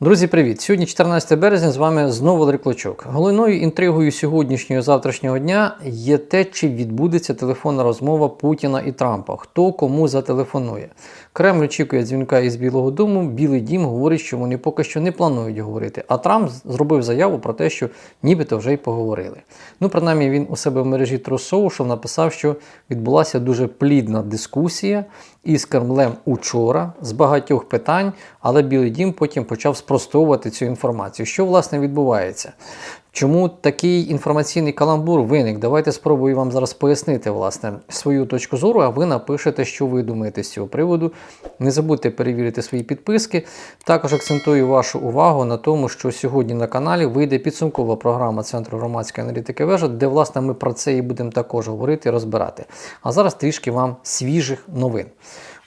Друзі, привіт! Сьогодні 14 березня з вами знову Валерій Клочок. Головною інтригою сьогоднішнього завтрашнього дня є те, чи відбудеться телефонна розмова Путіна і Трампа. Хто кому зателефонує. Кремль очікує дзвінка із Білого Дому. Білий Дім говорить, що вони поки що не планують говорити. А Трамп зробив заяву про те, що нібито вже й поговорили. Ну, принаймні, він у себе в мережі True Social написав, що відбулася дуже плідна дискусія із Кремлем учора з багатьох питань, але Білий Дім потім почав спростовувати цю інформацію. Що власне відбувається? Чому такий інформаційний каламбур виник? Давайте спробую вам зараз пояснити власне свою точку зору, а ви напишете, що ви думаєте з цього приводу. Не забудьте перевірити свої підписки. Також акцентую вашу увагу на тому, що сьогодні на каналі вийде підсумкова програма Центру громадської аналітики вежа, де власне ми про це і будемо також говорити і розбирати. А зараз трішки вам свіжих новин.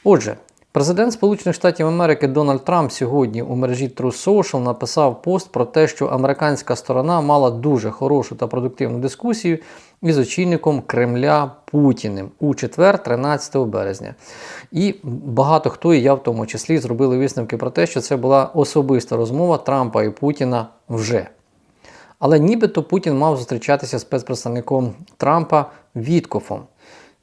Отже. Президент Сполучених Штатів Америки Дональд Трамп сьогодні у мережі True Social написав пост про те, що американська сторона мала дуже хорошу та продуктивну дискусію із очільником Кремля Путіним у четвер, 13 березня. І багато хто, і я в тому числі, зробили висновки про те, що це була особиста розмова Трампа і Путіна вже. Але нібито Путін мав зустрічатися з спецпредставником Трампа Віткофом,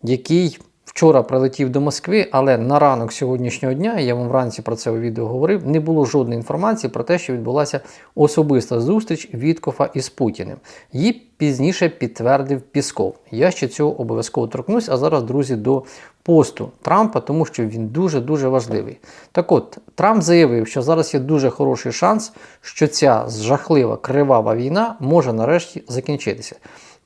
який вчора прилетів до Москви, але на ранок сьогоднішнього дня, я вам вранці про це у відео говорив, не було жодної інформації про те, що відбулася особиста зустріч Віткофа із Путіним. Її пізніше підтвердив Пісков. Я ще цього обов'язково торкнусь, а зараз, друзі, до посту Трампа, тому що він дуже-дуже важливий. Так от, Трамп заявив, що зараз є дуже хороший шанс, що ця жахлива кривава війна може нарешті закінчитися.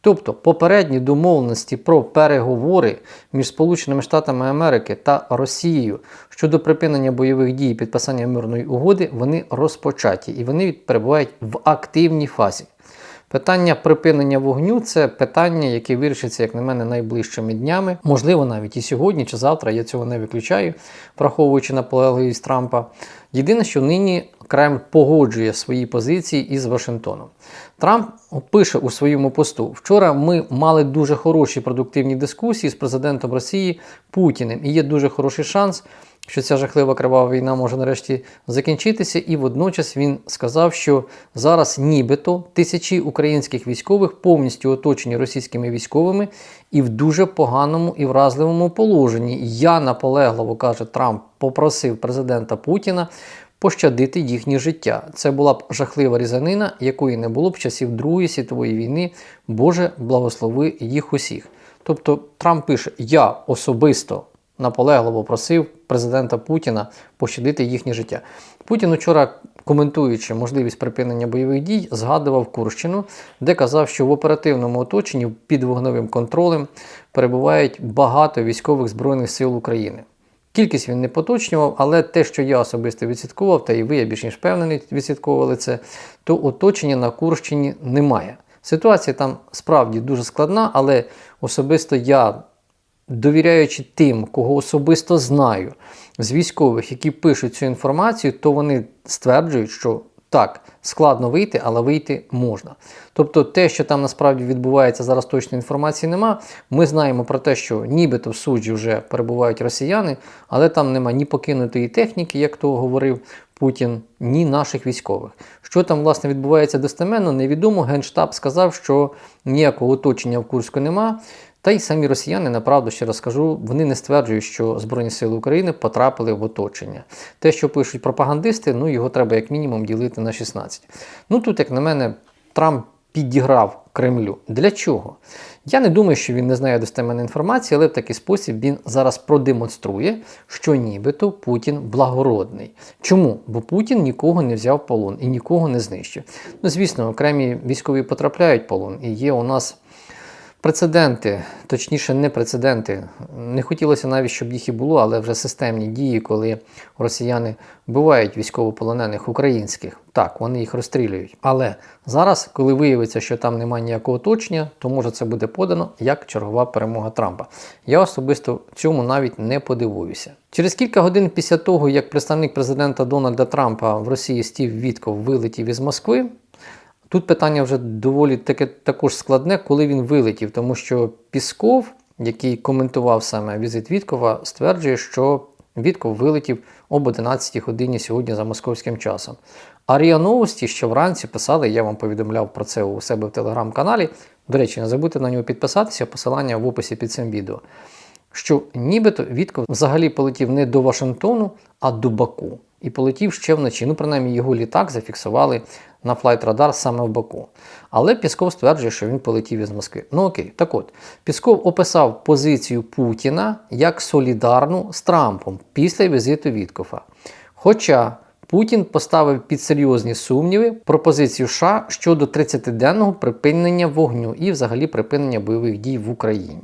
Тобто попередні домовленості про переговори між Сполученими Штатами Америки та Росією щодо припинення бойових дій і підписання мирної угоди, вони розпочаті і вони перебувають в активній фазі. Питання припинення вогню це питання, яке вирішиться, як на мене, найближчими днями. Можливо, навіть і сьогодні чи завтра, я цього не виключаю, враховуючи наполегливість Трампа. Єдине, що нині Кремль погоджує свої позиції із Вашингтоном. Трамп пише у своєму посту: вчора ми мали дуже хороші продуктивні дискусії з президентом Росії Путіним, і є дуже хороший шанс. Що ця жахлива кривава війна може нарешті закінчитися, і водночас він сказав, що зараз нібито тисячі українських військових повністю оточені російськими військовими і в дуже поганому і вразливому положенні. Я наполегливо каже Трамп, попросив президента Путіна пощадити їхнє життя. Це була б жахлива різанина, якої не було б часів Другої світової війни. Боже, благослови їх усіх. Тобто Трамп пише: Я особисто наполегливо просив президента Путіна пощадити їхнє життя. Путін учора. Коментуючи можливість припинення бойових дій, згадував Курщину, де казав, що в оперативному оточенні під вогновим контролем перебувають багато військових збройних сил України. Кількість він не поточнював, але те, що я особисто відслідкував, та і ви, я більш ніж впевнений, відслідковували це, то оточення на Курщині немає. Ситуація там справді дуже складна, але особисто я, довіряючи тим, кого особисто знаю, з військових, які пишуть цю інформацію, то вони стверджують, що так, складно вийти, але вийти можна. Тобто те, що там насправді відбувається, зараз точної інформації нема. Ми знаємо про те, що нібито в суджі вже перебувають росіяни, але там нема ні покинутої техніки, як то говорив Путін, ні наших військових. Що там власне відбувається достеменно, невідомо. Генштаб сказав, що ніякого оточення в Курську нема. Та й самі росіяни, направду ще раз скажу, вони не стверджують, що Збройні Сили України потрапили в оточення. Те, що пишуть пропагандисти, ну його треба як мінімум ділити на 16. Ну тут, як на мене, Трамп підіграв Кремлю. Для чого? Я не думаю, що він не знає достеменної інформації, але в такий спосіб він зараз продемонструє, що нібито Путін благородний. Чому? Бо Путін нікого не взяв полон і нікого не знищив. Ну, звісно, окремі військові потрапляють полон, і є у нас. Прецеденти, точніше, не прецеденти. Не хотілося навіть, щоб їх і було, але вже системні дії, коли росіяни вбивають військовополонених українських. Так, вони їх розстрілюють. Але зараз, коли виявиться, що там немає ніякого оточення, то може це буде подано як чергова перемога Трампа. Я особисто цьому навіть не подивуюся. Через кілька годин після того, як представник президента Дональда Трампа в Росії Стів Вітков вилетів із Москви. Тут питання вже доволі таке також складне, коли він вилетів, тому що Пісков, який коментував саме візит Віткова, стверджує, що Вітков вилетів об 11 годині сьогодні за московським часом. А РІА Новості ще вранці писали, я вам повідомляв про це у себе в телеграм-каналі. До речі, не забудьте на нього підписатися, посилання в описі під цим відео. Що нібито Вітков взагалі полетів не до Вашингтону, а до Баку. І полетів ще вночі. Ну, принаймні, його літак зафіксували на Radar саме в Баку. Але Пісков стверджує, що він полетів із Москви. Ну окей, так от, Пісков описав позицію Путіна як солідарну з Трампом після візиту Віткофа. Хоча Путін поставив під серйозні сумніви пропозицію США щодо 30-денного припинення вогню і взагалі припинення бойових дій в Україні.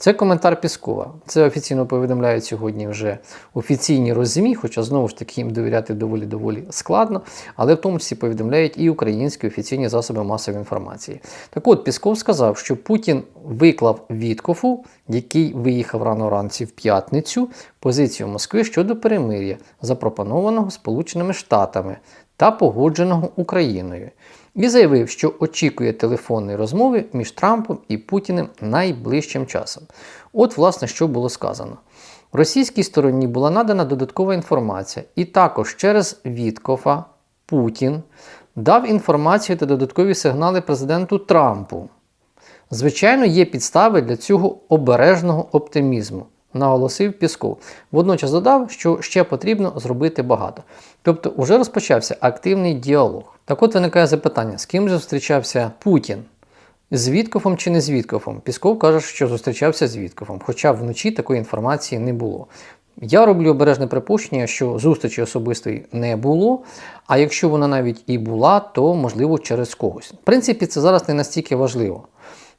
Це коментар Піскова. Це офіційно повідомляють сьогодні вже офіційні розмі, хоча знову ж таки їм довіряти доволі доволі складно, але в тому числі повідомляють і українські офіційні засоби масової інформації. Так от Пісков сказав, що Путін виклав Віткофу, який виїхав рано вранці в п'ятницю, позицію Москви щодо перемир'я, запропонованого Сполученими Штатами та погодженого Україною і заявив, що очікує телефонної розмови між Трампом і Путіним найближчим часом. От, власне, що було сказано. Російській стороні була надана додаткова інформація, і також через Віткофа Путін дав інформацію та додаткові сигнали президенту Трампу. Звичайно, є підстави для цього обережного оптимізму, наголосив Пісков. Водночас додав, що ще потрібно зробити багато. Тобто, вже розпочався активний діалог. Так от виникає запитання, з ким же зустрічався Путін? З Віткофом чи не з Віткофом? Пісков каже, що зустрічався з Віткофом, хоча вночі такої інформації не було. Я роблю обережне припущення, що зустрічі особистої не було, а якщо вона навіть і була, то можливо через когось. В принципі, це зараз не настільки важливо,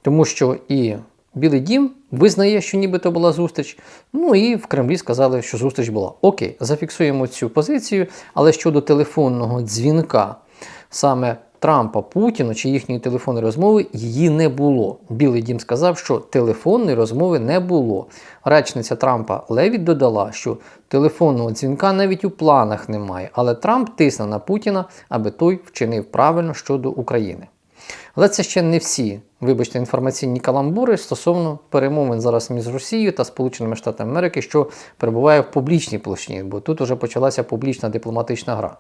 тому що і Білий Дім визнає, що нібито була зустріч. Ну і в Кремлі сказали, що зустріч була. Окей, зафіксуємо цю позицію, але щодо телефонного дзвінка саме Трампа Путіну чи їхньої телефонної розмови її не було. Білий дім сказав, що телефонної розмови не було. Речниця Трампа Левіт додала, що телефонного дзвінка навіть у планах немає, але Трамп тисне на Путіна, аби той вчинив правильно щодо України. Але це ще не всі, вибачте, інформаційні каламбури стосовно перемовин зараз між Росією та Сполученими Штатами Америки, що перебуває в публічній площині, бо тут вже почалася публічна дипломатична гра.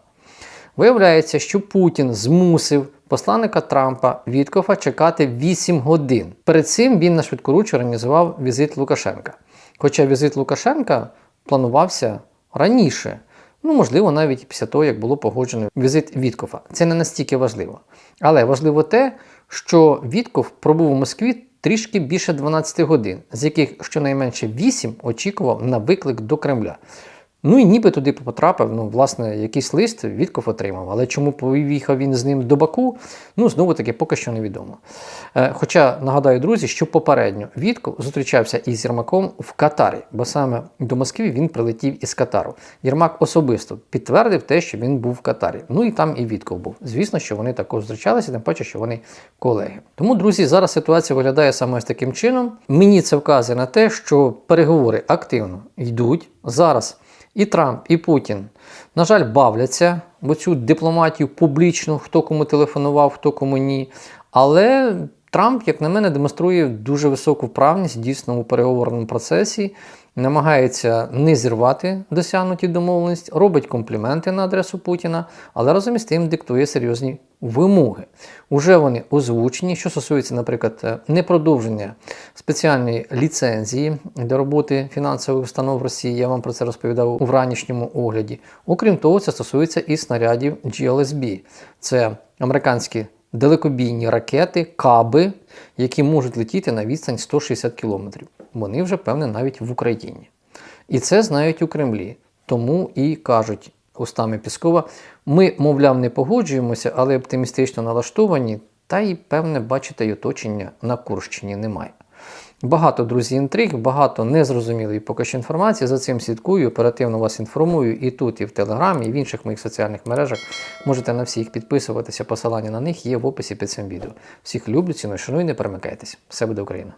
Виявляється, що Путін змусив посланника Трампа Віткофа чекати 8 годин. Перед цим він на швидкоруч організував візит Лукашенка. Хоча візит Лукашенка планувався раніше. Ну, можливо, навіть після того, як було погоджено візит Віткофа. Це не настільки важливо. Але важливо те, що Вітков пробув у Москві трішки більше 12 годин, з яких щонайменше 8 очікував на виклик до Кремля. Ну і ніби туди потрапив, ну, власне, якийсь лист Вітков отримав. Але чому поїхав він з ним до Баку, ну, знову таки, поки що невідомо. Е, хоча, нагадаю, друзі, що попередньо Вітков зустрічався із Єрмаком в Катарі, бо саме до Москви він прилетів із Катару. Єрмак особисто підтвердив те, що він був в Катарі. Ну і там і Вітков був. Звісно, що вони також зустрічалися, тим паче, що вони колеги. Тому, друзі, зараз ситуація виглядає саме ось таким чином. Мені це вказує на те, що переговори активно йдуть зараз. І Трамп, і Путін, на жаль, бавляться в цю дипломатію публічну, хто кому телефонував, хто кому ні. Але Трамп, як на мене, демонструє дуже високу вправність дійсно у переговорному процесі, намагається не зірвати досягнуті домовленості, робить компліменти на адресу Путіна, але разом із тим диктує серйозні вимоги. Уже вони озвучені, що стосується, наприклад, непродовження спеціальної ліцензії для роботи фінансових установ Росії. Я вам про це розповідав у вранішньому огляді. Окрім того, це стосується і снарядів GLSB. Це американські далекобійні ракети, каби, які можуть летіти на відстань 160 км. Вони вже, певне, навіть в Україні. І це знають у Кремлі. Тому і кажуть устами Піскова, ми, мовляв, не погоджуємося, але оптимістично налаштовані, та й, певне, бачите, й оточення на Курщині немає. Багато, друзі, інтриг, багато незрозумілої поки що інформації. За цим слідкую, оперативно вас інформую і тут, і в Телеграмі, і в інших моїх соціальних мережах. Можете на всіх підписуватися, посилання на них є в описі під цим відео. Всіх люблю, ціную, шаную, не перемикайтесь. Все буде Україна!